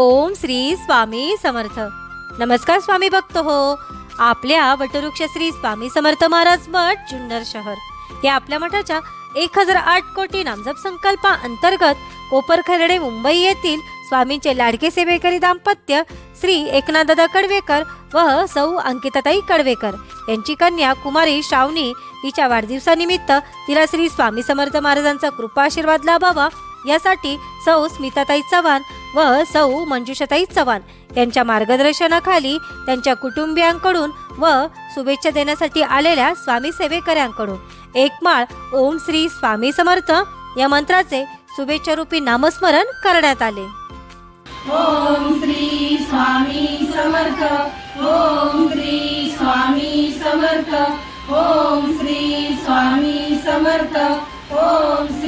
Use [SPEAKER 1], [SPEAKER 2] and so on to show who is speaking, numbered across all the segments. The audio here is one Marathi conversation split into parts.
[SPEAKER 1] ओम श्री स्वामी समर्थ. नमस्कार स्वामी भक्त हो. आपल्या वटवृक्ष श्री स्वामी समर्थ महाराज मठ जुन्नर शहर. या आपल्या मठाच्या एक हजार आठ कोटी नामजप संकल्पा अंतर्गत कोपर खर्डे मुंबई येथील स्वामींचे लाडके सेवेकरी दाम्पत्य श्री एकनाथदादा कडवेकर व सौ अंकिताताई कडवेकर यांची कन्या कुमारी श्रावणी हिच्या वाढदिवसानिमित्त तिला श्री स्वामी समर्थ महाराजांचा कृपा आशीर्वाद लाभावा यासाठी सौ स्मिताताई चव्हाण व सौ मंजुषाताई चव्हाण यांच्या मार्गदर्शनाखाली त्यांच्या कुटुंबियांकडून व शुभेच्छा देण्यासाठी आलेल्या स्वामी सेवेकऱ्यांकडून एक माळ ओम श्री स्वामी समर्थ या मंत्राचे शुभेच्छारूपी नामस्मरण करण्यात आले.
[SPEAKER 2] ओम श्री स्वामी समर्थ ओम श्री स्वामी समर्थ ओम श्री स्वामी समर्थ ओम श्री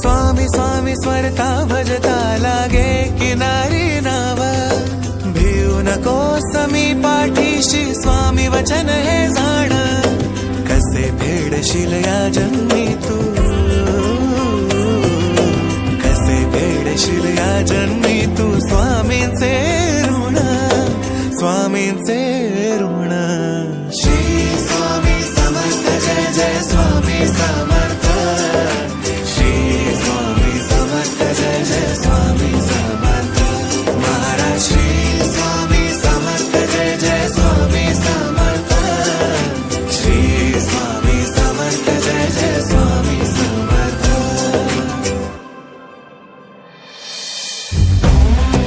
[SPEAKER 3] स्वामी स्वामी स्मरता भजता लागे किनारी नाव. भिऊ नको समी पाठीशी स्वामी वचन हे जाण. कसे भेडशील या जन्मी तू कसे भेडशील या जन्मी तू स्वामींचे ऋण. स्वामींचे ऋण.